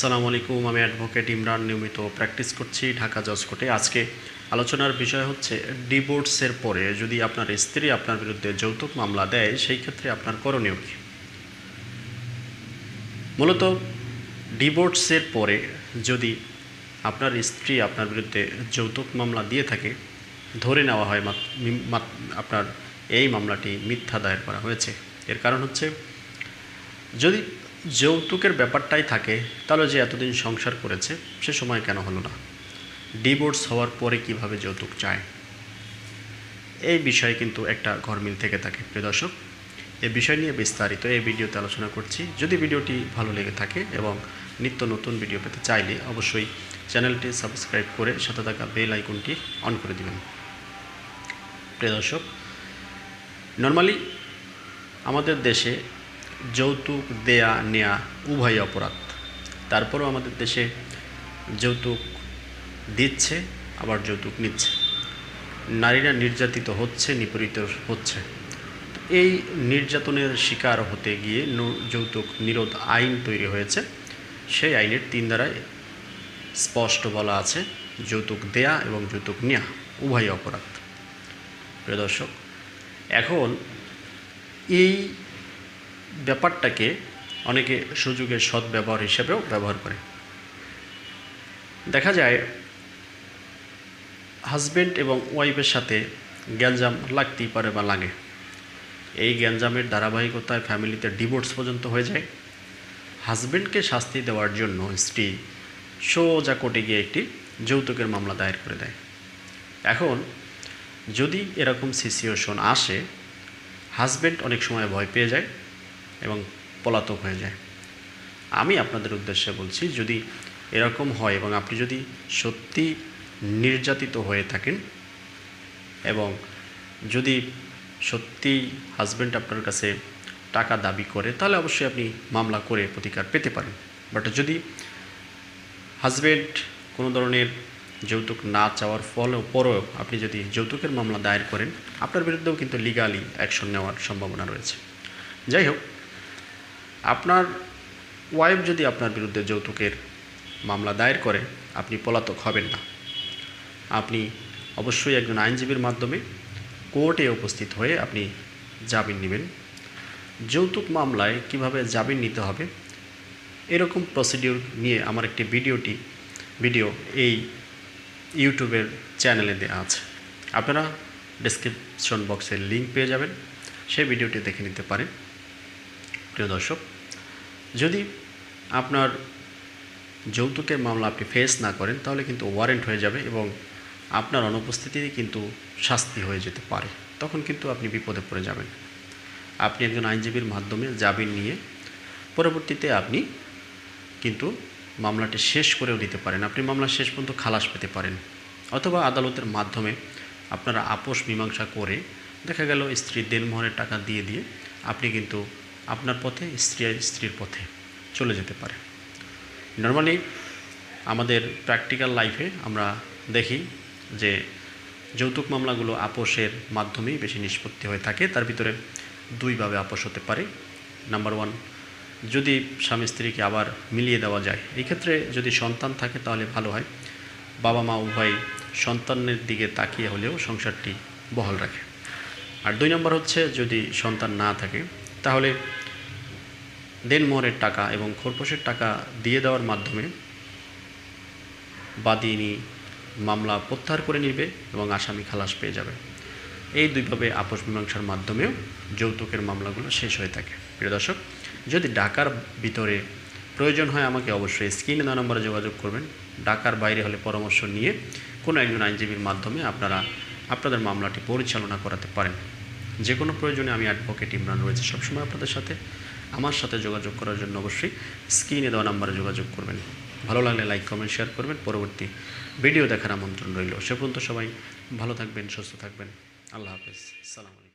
সালাম আলাইকুম, আমি অ্যাডভোকেট ইমরান নিয়মিত প্র্যাকটিস করছি ঢাকা জজ কোর্টে। আজকে আলোচনার বিষয় হচ্ছে ডিভোর্সের পরে যদি আপনার স্ত্রী আপনার বিরুদ্ধে যৌতুক মামলা দেয়, সেই ক্ষেত্রে আপনার করণীয় কী? মূলত ডিভোর্সের পরে যদি আপনার স্ত্রী আপনার বিরুদ্ধে যৌতুক মামলা দিয়ে থাকে, ধরে নেওয়া হয় আপনার এই মামলাটি মিথ্যা দায়ের করা হয়েছে। এর কারণ হচ্ছে যদি যৌতুকের ব্যাপারটাই থাকে, তাহলে যে এতদিন সংসার করেছে, সে সময় কেন হলো না? ডিভোর্স হওয়ার পরে কীভাবে যৌতুক চায়? এই বিষয়ে কিন্তু একটা ঘরমিল থেকে থাকে, প্রিয় দর্শক। এই বিষয় নিয়ে বিস্তারিত এই ভিডিওতে আলোচনা করছি। যদি ভিডিওটি ভালো লেগে থাকে এবং নিত্য নতুন ভিডিও পেতে চাইলে অবশ্যই চ্যানেলটি সাবস্ক্রাইব করে সাথে থাকা বেল আইকনটি অন করে দিবেন। প্রিয় দর্শক নর্মালি আমাদের দেশে যৌতুক দেয়া নেয়া উভয় অপরাধ। তারপরেও আমাদের দেশে যৌতুক দিচ্ছে, আবার যৌতুক নিচ্ছে। নারীরা নির্যাতিত হচ্ছে, নিপীড়িত হচ্ছে। এই নির্যাতনের শিকার হতে গিয়ে যৌতুক নিরোধ আইন তৈরি হয়েছে। সেই আইনের তিন ধারায় স্পষ্ট বলা আছে, যৌতুক দেয়া এবং যৌতুক নেয়া উভয় অপরাধ। প্রিয় দর্শক, এখন এই ব্যাপারটাকে অনেকে সুযোগের সৎ সদ্ব্যবহার হিসেবেও ব্যবহার করে। দেখা যায়, হাজবেন্ড এবং ওয়াইফের সাথে গ্যাঞ্জাম লাগতেই পারে বা লাগে। এই গ্যাঞ্জামের ধারাবাহিকতায় ফ্যামিলিতে ডিভোর্স পর্যন্ত হয়ে যায়। হাজবেন্ডকে শাস্তি দেওয়ার জন্য স্ত্রী সোজা কোর্টে গিয়ে একটি যৌতুকের মামলা দায়ের করে দেয়। এখন, যদি এরকম সিচুয়েশন আসে, হাজবেন্ড অনেক সময় ভয় পেয়ে যায়। এবং পলাতক হয়ে যায়। আমি আপনাদের উদ্দেশ্যে বলছি, যদি এরকম হয় এবং আপনি যদি সত্যি নির্যাতিত হয়ে থাকেন এবং যদি সত্যি হাজবেন্ড আপনার কাছে টাকা দাবি করে, তাহলে অবশ্যই আপনি মামলা করে প্রতিকার পেতে পারেন। বাট যদি হাজবেন্ড কোনো ধরনের যৌতুক না চাওয়ার ফলেও পরেও আপনি যদি যৌতুকের মামলা দায়ের করেন, আপনার বিরুদ্ধেও কিন্তু লিগালি অ্যাকশন নেওয়ার সম্ভাবনা রয়েছে। যাই হোক আপনার ওয়াইফ যদি আপনার বিরুদ্ধে যৌতুকের মামলা দায়ের করে, আপনি পলাতক হবেন না। আপনি অবশ্যই একজন আইনজীবীর মাধ্যমে কোর্টে উপস্থিত হয়ে আপনি জামিন নেবেন। যৌতুক মামলায় কীভাবে জামিন নিতে হবে, এরকম প্রসিডিউর নিয়ে আমার একটি ভিডিওটি ভিডিও এই ইউটিউবের চ্যানেলে দেওয়া আছে। আপনারা ডেসক্রিপশন বক্সে লিঙ্ক পেয়ে যাবেন, সেই ভিডিওটি দেখে নিতে পারেন। প্রিয় দর্শক, যদি আপনার যৌতুকের মামলা আপনি ফেস না করেন, তাহলে কিন্তু ওয়ারেন্ট হয়ে যাবে এবং আপনার অনুপস্থিতিতে কিন্তু শাস্তি হয়ে যেতে পারে। তখন কিন্তু আপনি বিপদে পড়ে যাবেন। আপনি একজন আইনজীবীর মাধ্যমে জামিন নিয়ে পরবর্তীতে আপনি কিন্তু মামলাটি শেষ করেও দিতে পারেন। আপনি মামলা শেষ পর্যন্ত খালাস পেতে পারেন অথবা আদালতের মাধ্যমে আপনারা আপোষ মীমাংসা করে দেখা গেল স্ত্রীর দেনমোহনের টাকা দিয়ে দিয়ে আপনি কিন্তু আপনার পথে স্ত্রী স্ত্রীর পথে চলে যেতে পারে। নর্মালি আমাদের প্র্যাকটিক্যাল লাইফে আমরা দেখি যে যৌতুক মামলাগুলো আপোষের মাধ্যমেই বেশি নিষ্পত্তি হয়ে থাকে। তার ভিতরে দুইভাবে আপোষ হতে পারে। নাম্বার ওয়ান যদি স্বামী স্ত্রীকে আবার মিলিয়ে দেওয়া যায়, এই ক্ষেত্রে যদি সন্তান থাকে তাহলে ভালো হয়। বাবা মা উভয় সন্তানের দিকে তাকিয়ে হলেও সংসারটি বহাল রাখে। আর দুই নম্বর হচ্ছে যদি সন্তান না থাকে তাহলে দেনমোহরের টাকা এবং খোরপোশের টাকা দিয়ে দেওয়ার মাধ্যমে বাদিনী মামলা প্রত্যাহার করে নেবে এবং আসামি খালাস পেয়ে যাবে। এই দুইভাবে আপোষ মীমাংসার মাধ্যমেও যৌতুকের মামলাগুলো শেষ হয়ে থাকে। প্রিয় দর্শক, যদি ঢাকার ভিতরে প্রয়োজন হয় আমাকে অবশ্যই স্ক্রিনে দেওয়া নম্বরে যোগাযোগ করবেন। ঢাকার বাইরে হলে পরামর্শ নিয়ে কোনো একজন আইনজীবীর মাধ্যমে আপনারা আপনাদের মামলাটি পরিচালনা করাতে পারেন। যে কোনো প্রয়োজনে আমি অ্যাডভোকেট ইমরান রয়েছে সবসময় আপনাদের সাথে। আমার সাথে যোগাযোগ করার জন্য অবশ্যই স্ক্রিনে দেওয়া নাম্বারে যোগাযোগ করবেন। ভালো লাগলে লাইক কমেন্ট শেয়ার করবেন। পরবর্তী ভিডিও দেখার আমন্ত্রণ রইল। সে পর্যন্ত সবাই ভালো থাকবেন, সুস্থ থাকবেন। আল্লাহ হাফেজ। সালাম